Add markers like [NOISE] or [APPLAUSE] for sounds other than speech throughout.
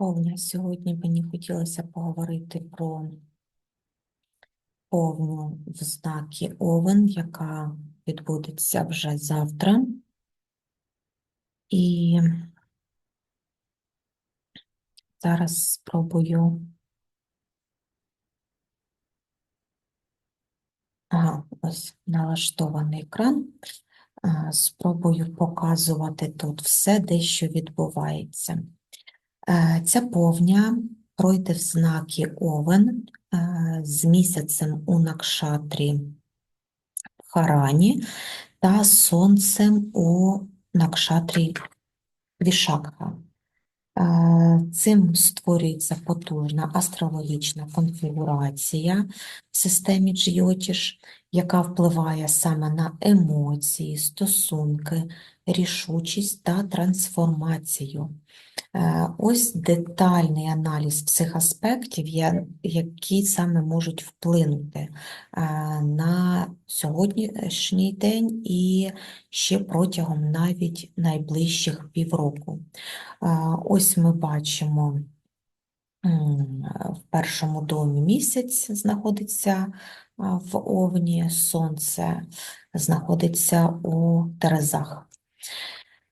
Повня. Сьогодні мені хотілося поговорити про повню в знакі Овен, яка відбудеться вже завтра. І зараз спробую. Ага, ось налаштований екран. Спробую показувати тут все, де що відбувається. Е, Ця повня пройде в знакі Овен е, з місяцем у Накшатрі Харані та сонцем у Накшатрі Вішакха. Е, Цим створюється потужна астрологічна конфігурація в системі Джйотіш, яка впливає саме на емоції, стосунки, рішучість та трансформацію. Е, Ось детальний аналіз цих аспектів, які саме можуть вплинути е, на сьогоднішній день і ще протягом навіть найближчих півроку. Е, Ось ми бачимо в першому домі місяць знаходиться е, в Овні, сонце знаходиться у Терезах.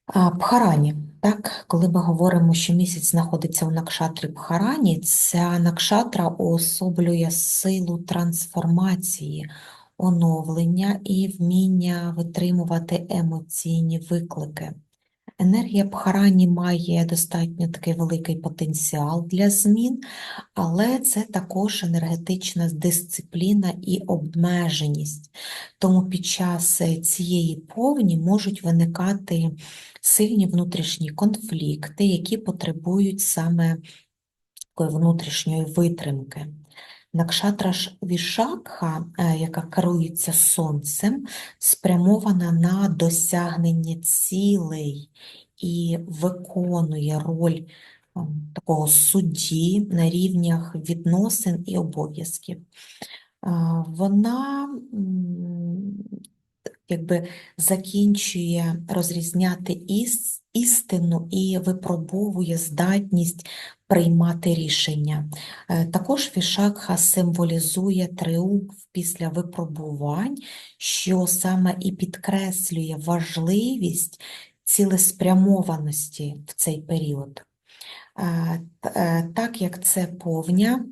А, Бхарані, так, коли ми говоримо, що місяць знаходиться у накшатрі Бхарані, ця накшатра уособлює силу трансформації, оновлення і вміння витримувати емоційні виклики. Енергія Бхарані має достатньо такий великий потенціал для змін, але це також енергетична дисципліна і обмеженість. Тому під час е, цієї повні можуть виникати сильні внутрішні конфлікти, які потребують саме внутрішньої витримки. Накшатра Вішакха, е, яка керується сонцем, спрямована на досягнення цілей і виконує роль ем, такого судді на рівнях відносин і обов'язків. Вона якби закінчує розрізняти іс- істину і випробовує здатність приймати рішення. Е, Також Вішакха символізує триумф після випробувань, що саме і підкреслює важливість цілеспрямованості в цей період. Е, е, Так як це повня,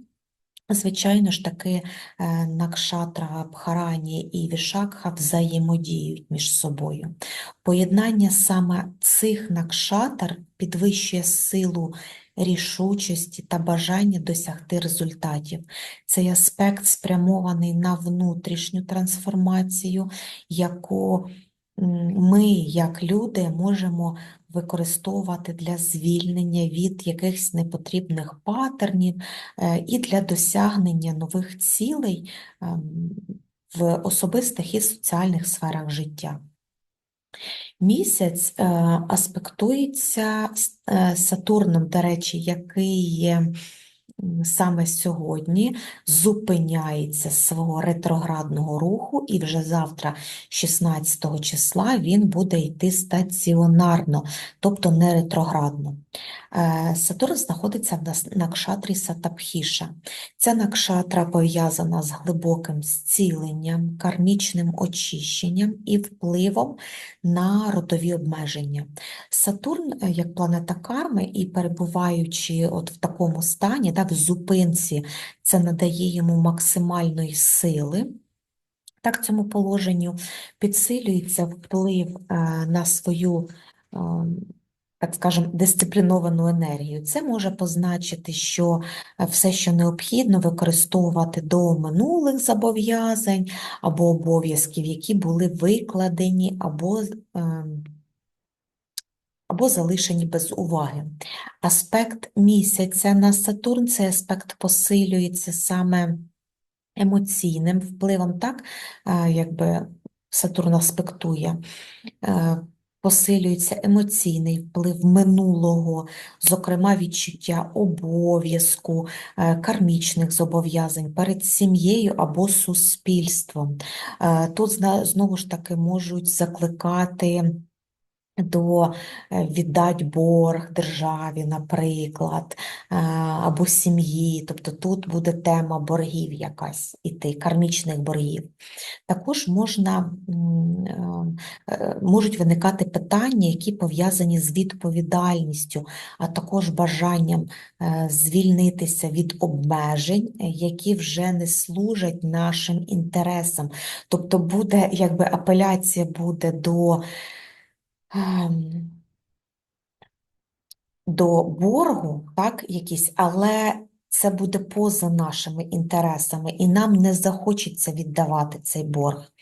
Звичайно ж таки, е, Накшатра, Бхарані і Вішакха взаємодіють між собою. Поєднання саме цих накшатр підвищує силу рішучості та бажання досягти результатів. Цей аспект спрямований на внутрішню трансформацію, яку ми, як люди, можемо використовувати для звільнення від якихось непотрібних патернів, е, і для досягнення нових цілей ем, в особистих і соціальних сферах життя. Місяць е, аспектується е, Сатурном, до речі, який є саме сьогодні зупиняється свого ретроградного руху, і вже завтра, 16 числа, він буде йти стаціонарно, тобто не ретроградно. Е, Сатурн знаходиться в нас на кшатрі Сатапхіша. Ця накшатра пов'язана з глибоким зціленням, кармічним очищенням і впливом на родові обмеження. Сатурн, е, як планета карми, і перебуваючи от в такому стані, да, в зупинці, це надає йому максимальної сили. Так, цьому положенню підсилюється вплив е, на свою, е, так скажемо, дисципліновану енергію. Це може позначити, що е, все, що необхідно, використовувати до минулих зобов'язань або обов'язків, які були викладені або, е, або залишені без уваги. Аспект місяця на Сатурн, цей аспект посилюється саме емоційним впливом, так, е, якби Сатурн аспектує, е, посилюється емоційний вплив минулого, зокрема відчуття обов'язку, е, кармічних зобов'язань перед сім'єю або суспільством. Е, Тут знову ж таки можуть закликати до е, віддать борг державі, наприклад, е, або сім'ї. Тобто тут буде тема боргів якась іти, кармічних боргів. Також можна, е, можуть виникати питання, які пов'язані з відповідальністю, а також бажанням звільнитися від обмежень, які вже не служать нашим інтересам. Тобто буде, якби апеляція буде до до боргу, так, якийсь, але це буде поза нашими інтересами, і нам не захочеться віддавати цей борг.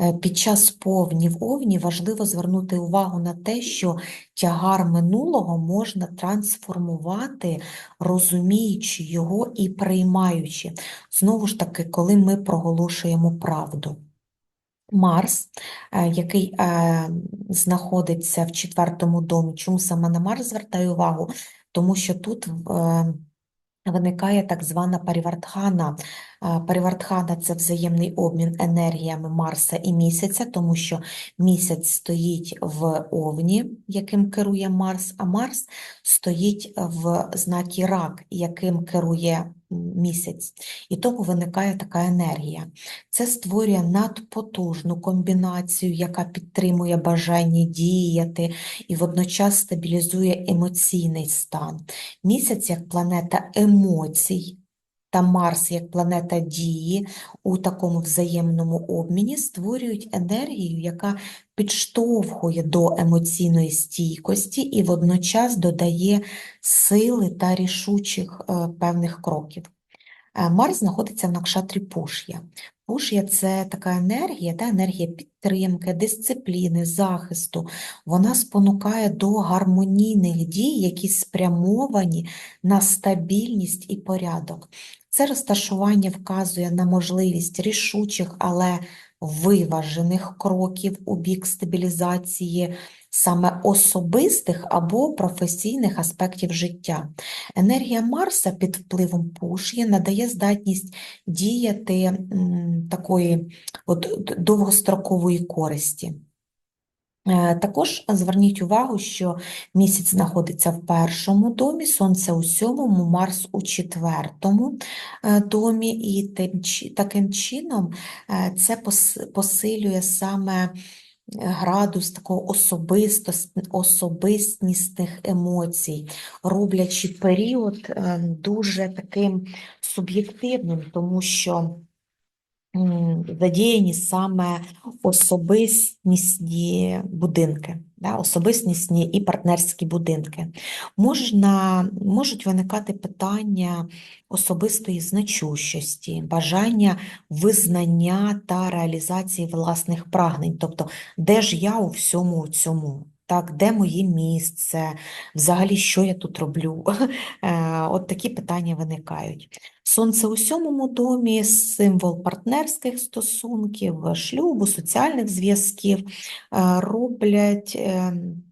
Е, під час повні в овні важливо звернути увагу на те, що тягар минулого можна трансформувати, розуміючи його і приймаючи. Знову ж таки, коли ми проголошуємо правду. Марс, е, який е, знаходиться в четвертому домі. Чому саме на Марс звертаю увагу? Тому що тут е, виникає так звана парівартхана. Парівартхана – це взаємний обмін енергіями Марса і місяця, тому що місяць стоїть в Овні, яким керує Марс, а Марс стоїть в знакі Рак, яким керує місяць. І тому виникає така енергія. Це створює надпотужну комбінацію, яка підтримує бажання діяти і водночас стабілізує емоційний стан. Місяць як планета емоцій та Марс як планета дії у такому взаємному обміні створюють енергію, яка підштовхує до емоційної стійкості і водночас додає сили та рішучих е, певних кроків. Е, Марс знаходиться в накшатрі Пуш'я. Пуш'я – це така енергія, та енергія підтримки, дисципліни, захисту. Вона спонукає до гармонійних дій, які спрямовані на стабільність і порядок. Це розташування вказує на можливість рішучих, але виважених кроків у бік стабілізації саме особистих або професійних аспектів життя. Енергія Марса під впливом Пуш'ї надає здатність діяти такої от довгострокової користі. Е, також зверніть увагу, що місяць знаходиться в першому домі, Сонце у сьомому, Марс у четвертому е, домі, і таким чином е, це посилює саме градус такого особистісних емоцій, роблячи період дуже таким суб'єктивним, тому що задіяні саме особистісні будинки, да, особистісні і партнерські будинки. Можна, Можуть виникати питання особистої значущості, бажання визнання та реалізації власних прагнень, тобто, де ж я у всьому цьому? Так, де моє місце, взагалі, що я тут роблю? [LAUGHS] Е, от такі питання виникають. Сонце у сьомому домі символ партнерських стосунків, шлюбу, соціальних зв'язків е, роблять. Ем,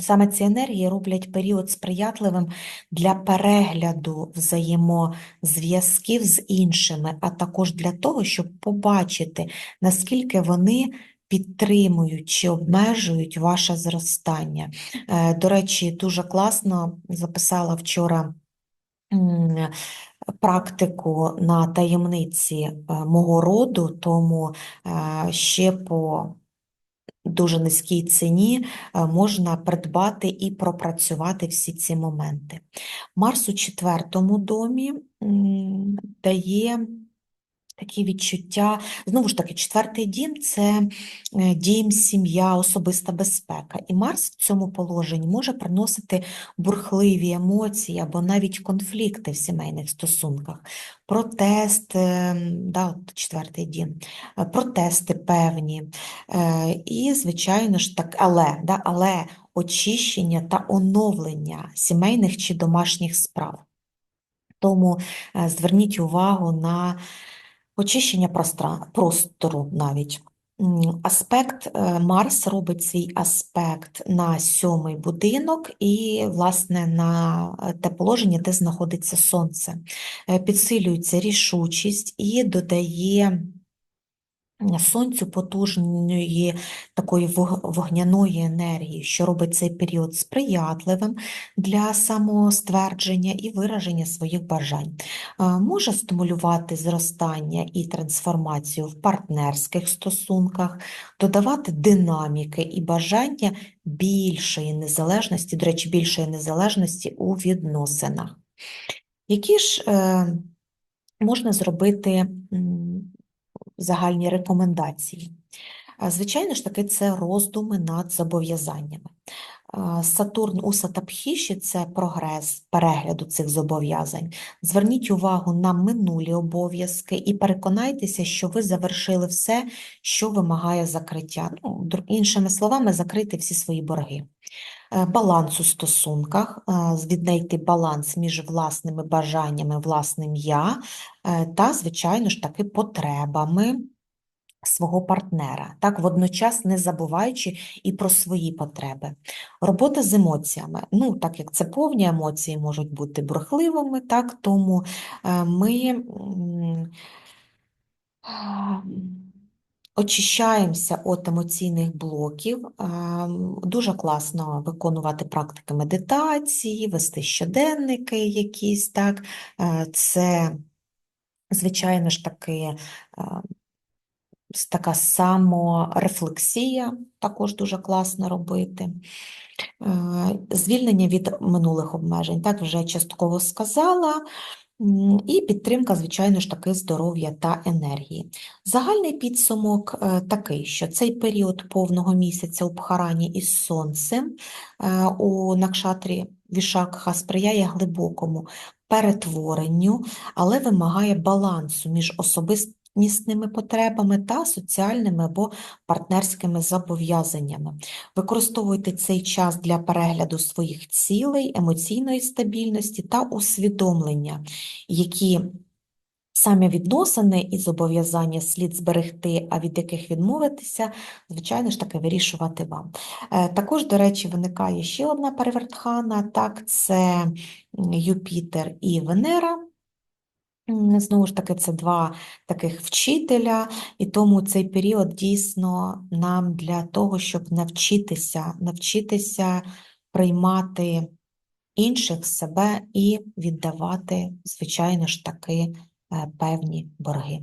саме ці енергії роблять період сприятливим для перегляду взаємозв'язків з іншими, а також для того, щоб побачити, наскільки вони підтримують чи обмежують ваше зростання. Е, до речі, дуже класно записала вчора практику на таємниці е, мого роду, тому е, ще по дуже низькій ціні можна придбати і пропрацювати всі ці моменти. Марс у четвертому домі дає Такі відчуття, знову ж таки, четвертий дім це е, дім, сім'я, особиста безпека. І Марс в цьому положенні може приносити бурхливі емоції або навіть конфлікти в сімейних стосунках, протест, е, да, четвертий дім, е, протести певні. І, звичайно ж так, але, да, але очищення та оновлення сімейних чи домашніх справ. Тому зверніть увагу на очищення простору навіть. Аспект е, Марс робить свій аспект на сьомий будинок і, власне, на е, те положення, де знаходиться сонце. Е, підсилюється рішучість і додає сонцю потужної такої вогняної енергії, що робить цей період сприятливим для самоствердження і вираження своїх бажань. Може стимулювати зростання і трансформацію в партнерських стосунках, додавати динаміки і бажання більшої незалежності, до речі, більшої незалежності у відносинах. Які ж е, можна зробити загальні рекомендації? Звичайно ж таки, це роздуми над зобов'язаннями. Сатурн у Сатапхіші – це прогрес перегляду цих зобов'язань. Зверніть увагу на минулі обов'язки і переконайтеся, що ви завершили все, що вимагає закриття. Ну, іншими словами, закрити всі свої борги. Е, Баланс у стосунках, е, віднайти баланс між власними бажаннями, власним я е, та, звичайно ж таки, потребами свого партнера, так, водночас не забуваючи і про свої потреби. Робота з емоціями. Ну, так як це повні емоції можуть бути бурхливими, так, тому ми очищаємося від емоційних блоків. Ем, Дуже класно виконувати практики медитації, вести щоденники якісь, так. Е, Це, звичайно ж таки, е, така саморефлексія також дуже класно робити. Е, Звільнення від минулих обмежень, так вже частково сказала. І підтримка, звичайно ж таки, здоров'я та енергії. Загальний підсумок е, такий, що цей період повного місяця у Бхарані із сонцем е, у Накшатрі Вішакха сприяє глибокому перетворенню, але вимагає балансу між особистісними потребами та соціальними або партнерськими зобов'язаннями. Використовуйте цей час для перегляду своїх цілей, емоційної стабільності та усвідомлення, які самі відносини і зобов'язання слід зберегти, а від яких відмовитися, звичайно ж таки, вирішувати вам. Е, Також, до речі, виникає ще одна перевертхана, так, це Юпітер і Венера. М, Знову ж таки, це два таких вчителя, і тому цей період дійсно нам для того, щоб навчитися, навчитися приймати інших себе і віддавати, звичайно ж таки, е, певні борги.